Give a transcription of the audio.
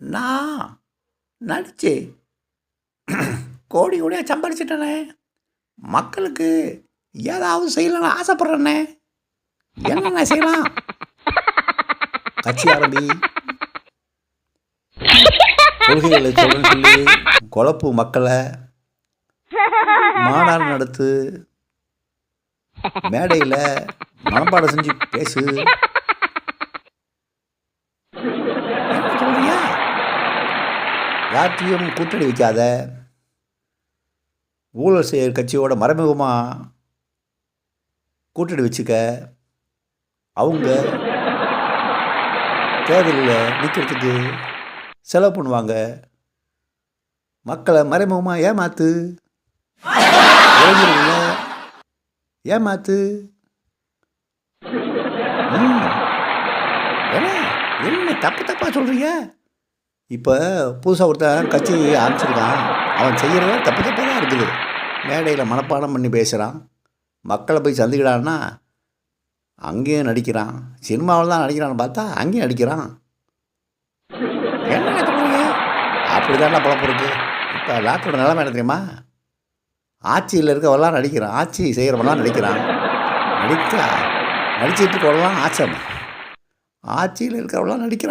நான் நடிச்சு கோடி கோடியாக சம்பாரிச்சிட்டேனே. மக்களுக்கு ஏதாவது செய்யலாம்னு ஆசைப்பட்றேண்ணே என்னென்ன செய்யலாம்? கட்சி ஆரம்பி. கொள்கைகளை சொல்லுன்னு சொல்லி குழப்பு மக்களை மாநாடு நடத்து மேடையில் மனப்பாடம் செஞ்சு பேசு என்ன சொல்றியா யார்கிட்டையும் கூட்டணி வைக்காத. ஊழல் செய்கிற கட்சியோட மறைமுகமாக கூட்டணி வச்சுக்க. அவங்க தேர்தலில் நிற்கிறதுக்கு செலவு பண்ணுவாங்க. மக்களை மறைமுகமாக ஏமாத்து. இளைஞர்களை ஏமாத்து. என்ன என்ன தப்பு தப்பாக சொல்கிறீங்க இப்போ புதுசாக ஒருத்தன் கட்சி ஆரம்பிச்சிருக்கான். அவன் செய்கிறதெல்லாம் தப்பு தப்பாக தான் இருக்குது. மேடையில் மனப்பாடம் பண்ணி பேசுகிறான் மக்களை போய் சந்திக்கிறான்னா அங்கேயும் நடிக்கிறான். சினிமாவில் தான் நடிக்கிறான்னு பார்த்தா அங்கேயும் நடிக்கிறான். என்ன சொல்கிறீங்க அப்படி தானே பழப்பு இருக்குது இப்போ நாட்டோட நிலைமை என்ன தெரியுமா? ஆட்சியில் இருக்கவெல்லாம் நடிக்கிறான். ஆட்சி செய்கிறவெல்லாம் நடிக்கிறான். நடித்தா நடிச்சிட்டு இருக்கவெல்லாம் ஆச்சம் ஆட்சியில் இருக்கிறவெல்லாம் நடிக்கிறான்.